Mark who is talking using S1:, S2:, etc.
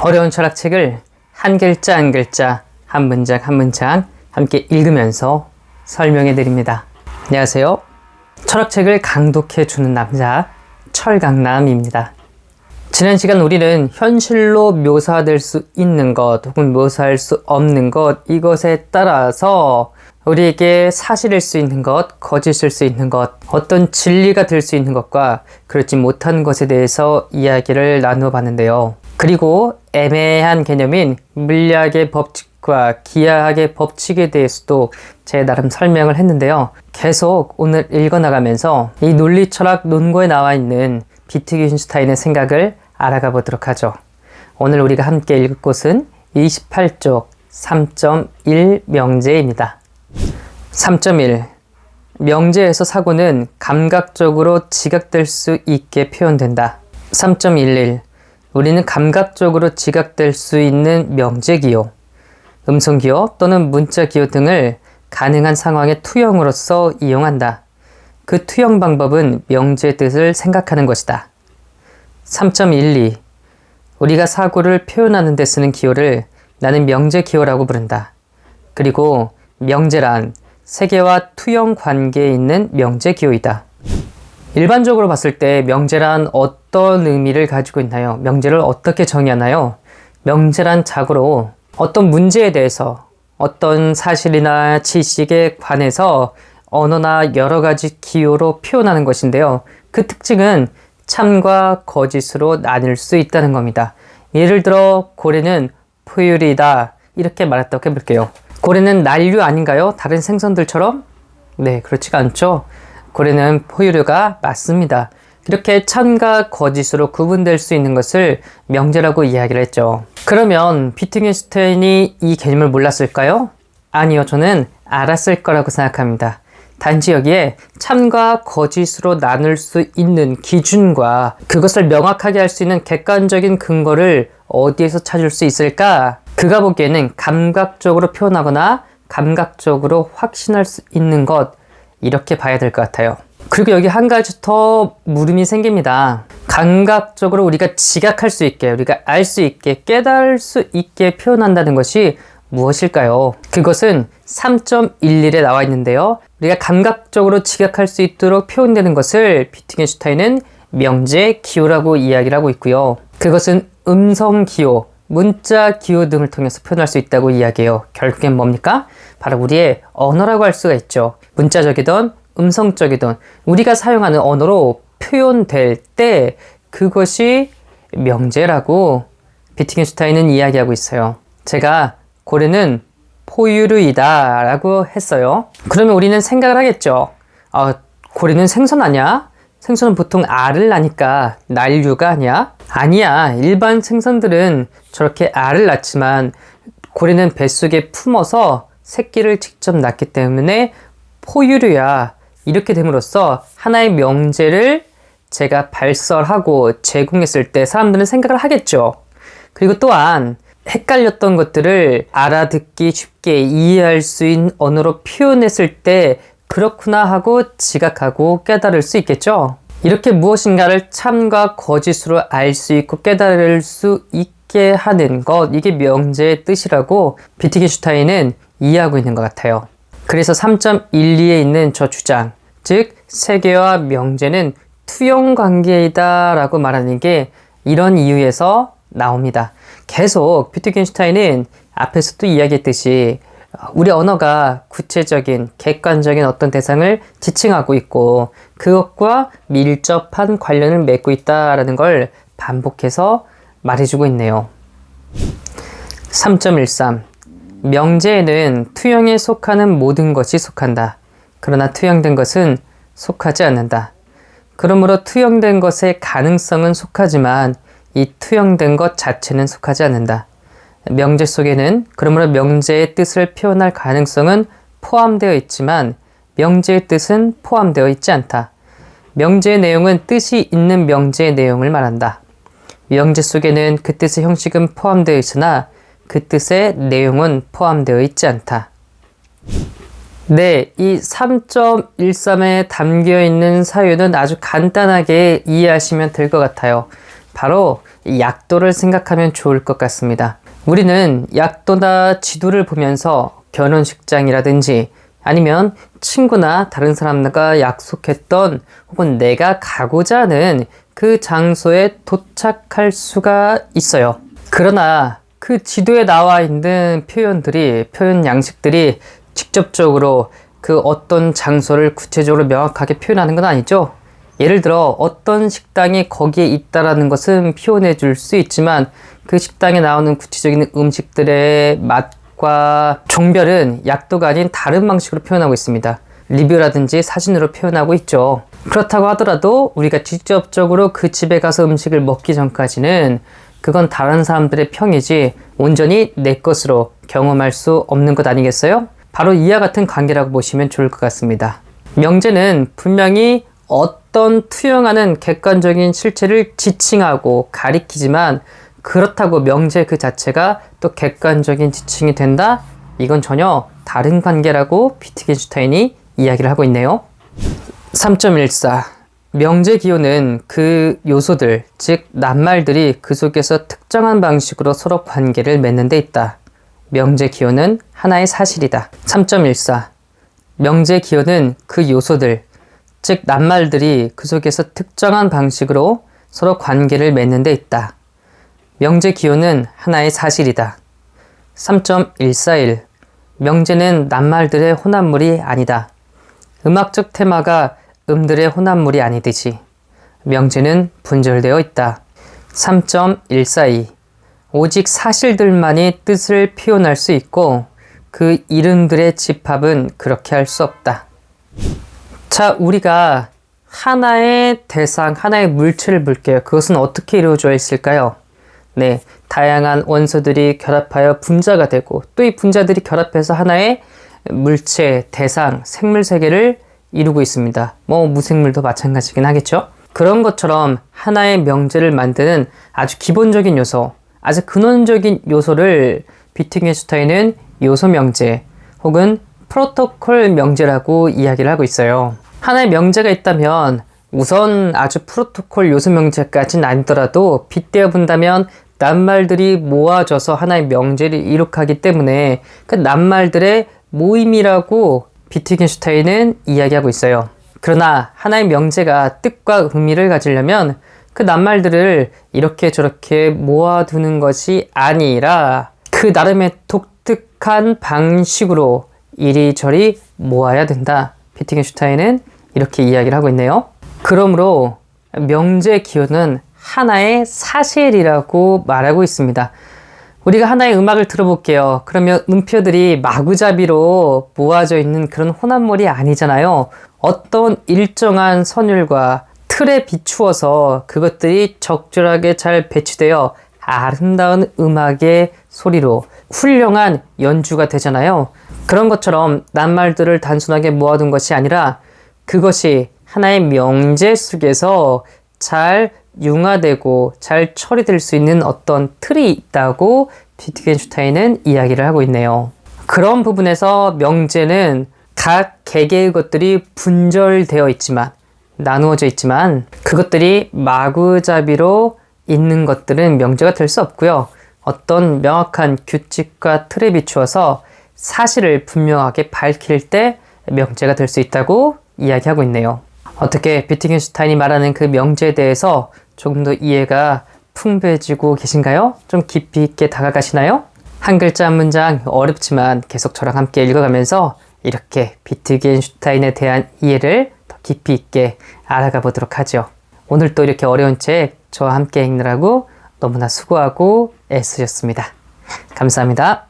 S1: 어려운 철학책을 한 글자 한 글자, 한 문장 한 문장 함께 읽으면서 설명해 드립니다. 안녕하세요. 철학책을 강독해 주는 남자, 철강남입니다. 지난 시간 우리는 현실로 묘사될 수 있는 것 혹은 묘사할 수 없는 것 이것에 따라서 우리에게 사실일 수 있는 것, 거짓일 수 있는 것, 어떤 진리가 될 수 있는 것과 그렇지 못한 것에 대해서 이야기를 나누어 봤는데요. 그리고 애매한 개념인 물리학의 법칙과 기하학의 법칙에 대해서도 제 나름 설명을 했는데요. 계속 오늘 읽어나가면서 이 논리 철학 논고에 나와 있는 비트겐슈타인의 생각을 알아가 보도록 하죠. 오늘 우리가 함께 읽을 곳은 28쪽 3.1 명제입니다. 3.1 명제에서 사고는 감각적으로 지각될 수 있게 표현된다. 3.11 우리는 감각적으로 지각될 수 있는 명제 기호, 음성 기호 또는 문자 기호 등을 가능한 상황의 투영으로서 이용한다. 그 투영 방법은 명제 뜻을 생각하는 것이다. 3.12 우리가 사고를 표현하는 데 쓰는 기호를 나는 명제 기호라고 부른다. 그리고 명제란 세계와 투영 관계에 있는 명제 기호이다. 일반적으로 봤을 때 명제란 어떤 의미를 가지고 있나요? 명제를 어떻게 정의하나요? 명제란 자고로 어떤 문제에 대해서 어떤 사실이나 지식에 관해서 언어나 여러 가지 기호로 표현하는 것인데요. 그 특징은 참과 거짓으로 나뉠 수 있다는 겁니다. 예를 들어 고래는 포유리다 이렇게 말했다고 해볼게요. 고래는 난류 아닌가요? 다른 생선들처럼? 네, 그렇지가 않죠. 고래는 포유류가 맞습니다. 이렇게 참과 거짓으로 구분될 수 있는 것을 명제라고 이야기를 했죠. 그러면 비트겐슈타인이 이 개념을 몰랐을까요? 아니요, 저는 알았을 거라고 생각합니다. 단지 여기에 참과 거짓으로 나눌 수 있는 기준과 그것을 명확하게 할 수 있는 객관적인 근거를 어디에서 찾을 수 있을까? 그가 보기에는 감각적으로 표현하거나 감각적으로 확신할 수 있는 것 이렇게 봐야 될 것 같아요. 그리고 여기 한 가지 더 물음이 생깁니다. 감각적으로 우리가 지각할 수 있게, 우리가 알 수 있게, 깨달을 수 있게 표현한다는 것이 무엇일까요? 그것은 3.11에 나와 있는데요. 우리가 감각적으로 지각할 수 있도록 표현되는 것을 비트겐슈타인은 명제 기호라고 이야기를 하고 있고요. 그것은 음성 기호, 문자 기호 등을 통해서 표현할 수 있다고 이야기해요. 결국엔 뭡니까? 바로 우리의 언어라고 할 수가 있죠. 문자적이든 음성적이든 우리가 사용하는 언어로 표현될 때 그것이 명제라고 비트겐슈타인은 이야기하고 있어요. 제가 고래는 포유류이다 라고 했어요. 그러면 우리는 생각을 하겠죠. 아, 고래는 생선 아니야? 생선은 보통 알을 낳으니까 난류가 아니야? 아니야. 일반 생선들은 저렇게 알을 낳지만 고래는 뱃속에 품어서 새끼를 직접 낳기 때문에 포유류야. 이렇게 됨으로써 하나의 명제를 제가 발설하고 제공했을 때 사람들은 생각을 하겠죠. 그리고 또한 헷갈렸던 것들을 알아듣기 쉽게 이해할 수 있는 언어로 표현했을 때 그렇구나 하고 지각하고 깨달을 수 있겠죠. 이렇게 무엇인가를 참과 거짓으로 알 수 있고 깨달을 수 있게 하는 것, 이게 명제의 뜻이라고 비트겐슈타인은 이해하고 있는 것 같아요. 그래서 3.12에 있는 저 주장, 즉, 세계와 명제는 투영 관계이다 라고 말하는 게 이런 이유에서 나옵니다. 계속 비트겐슈타인은 앞에서도 이야기했듯이 우리 언어가 구체적인 객관적인 어떤 대상을 지칭하고 있고 그것과 밀접한 관련을 맺고 있다라는 걸 반복해서 말해주고 있네요. 3.13 명제에는 투영에 속하는 모든 것이 속한다. 그러나 투영된 것은 속하지 않는다. 그러므로 투영된 것의 가능성은 속하지만 이 투영된 것 자체는 속하지 않는다. 명제 속에는 그러므로 명제의 뜻을 표현할 가능성은 포함되어 있지만 명제의 뜻은 포함되어 있지 않다. 명제의 내용은 뜻이 있는 명제의 내용을 말한다. 명제 속에는 그 뜻의 형식은 포함되어 있으나 그 뜻의 내용은 포함되어 있지 않다. 네, 이 3.13에 담겨 있는 사유는 아주 간단하게 이해하시면 될 것 같아요. 바로 이 약도를 생각하면 좋을 것 같습니다. 우리는 약도나 지도를 보면서 결혼식장이라든지 아니면 친구나 다른 사람과 약속했던 혹은 내가 가고자 하는 그 장소에 도착할 수가 있어요. 그러나 그 지도에 나와 있는 표현들이, 표현 양식들이 직접적으로 그 어떤 장소를 구체적으로 명확하게 표현하는 건 아니죠. 예를 들어 어떤 식당이 거기에 있다라는 것은 표현해 줄 수 있지만 그 식당에 나오는 구체적인 음식들의 맛과 종별은 약도가 아닌 다른 방식으로 표현하고 있습니다. 리뷰라든지 사진으로 표현하고 있죠. 그렇다고 하더라도 우리가 직접적으로 그 집에 가서 음식을 먹기 전까지는 그건 다른 사람들의 평이지 온전히 내 것으로 경험할 수 없는 것 아니겠어요? 바로 이와 같은 관계라고 보시면 좋을 것 같습니다. 명제는 분명히 어 떤 투영하는 객관적인 실체를 지칭하고 가리키지만 그렇다고 명제 그 자체가 또 객관적인 지칭이 된다? 이건 전혀 다른 관계라고 비트겐슈타인이 이야기를 하고 있네요. 3.14 명제 기호는 그 요소들, 즉 낱말들이 그 속에서 특정한 방식으로 서로 관계를 맺는 데 있다. 명제 기호는 하나의 사실이다. 3.14 명제 기호는 그 요소들, 즉 낱말들이 그 속에서 특정한 방식으로 서로 관계를 맺는 데 있다. 명제 기호는 하나의 사실이다. 3.141 명제는 낱말들의 혼합물이 아니다. 음악적 테마가 음들의 혼합물이 아니듯이 명제는 분절되어 있다. 3.142 오직 사실들만이 뜻을 표현할 수 있고 그 이름들의 집합은 그렇게 할 수 없다. 자, 우리가 하나의 대상, 하나의 물체를 볼게요. 그것은 어떻게 이루어져 있을까요? 네, 다양한 원소들이 결합하여 분자가 되고 또 이 분자들이 결합해서 하나의 물체, 대상, 생물 세계를 이루고 있습니다. 뭐 무생물도 마찬가지긴 하겠죠. 그런 것처럼 하나의 명제를 만드는 아주 기본적인 요소, 아주 근원적인 요소를 비트겐슈타인은 요소 명제 혹은 프로토콜 명제라고 이야기를 하고 있어요. 하나의 명제가 있다면 우선 아주 프로토콜 요소 명제까지는 아니더라도 빗대어 본다면 낱말들이 모아져서 하나의 명제를 이룩하기 때문에 그 낱말들의 모임이라고 비트겐슈타인은 이야기하고 있어요. 그러나 하나의 명제가 뜻과 의미를 가지려면 그 낱말들을 이렇게 저렇게 모아두는 것이 아니라 그 나름의 독특한 방식으로 이리저리 모아야 된다. 비트겐슈타인은 이렇게 이야기를 하고 있네요. 그러므로 명제 기호는 하나의 사실이라고 말하고 있습니다. 우리가 하나의 음악을 들어볼게요. 그러면 음표들이 마구잡이로 모아져 있는 그런 혼합물이 아니잖아요. 어떤 일정한 선율과 틀에 비추어서 그것들이 적절하게 잘 배치되어 아름다운 음악의 소리로 훌륭한 연주가 되잖아요. 그런 것처럼 낱말들을 단순하게 모아둔 것이 아니라 그것이 하나의 명제 속에서 잘 융화되고 잘 처리될 수 있는 어떤 틀이 있다고 비트겐슈타인은 이야기를 하고 있네요. 그런 부분에서 명제는 각 개개의 것들이 분절되어 있지만 나누어져 있지만 그것들이 마구잡이로 있는 것들은 명제가 될 수 없고요. 어떤 명확한 규칙과 틀에 비추어서 사실을 분명하게 밝힐 때 명제가 될 수 있다고 이야기하고 있네요. 어떻게 비트겐슈타인이 말하는 그 명제에 대해서 조금 더 이해가 풍부해지고 계신가요? 좀 깊이 있게 다가가시나요? 한 글자 한 문장 어렵지만 계속 저랑 함께 읽어가면서 이렇게 비트겐슈타인에 대한 이해를 더 깊이 있게 알아가 보도록 하죠. 오늘 또 이렇게 어려운 책 저와 함께 읽느라고 너무나 수고하고 애쓰셨습니다. 감사합니다.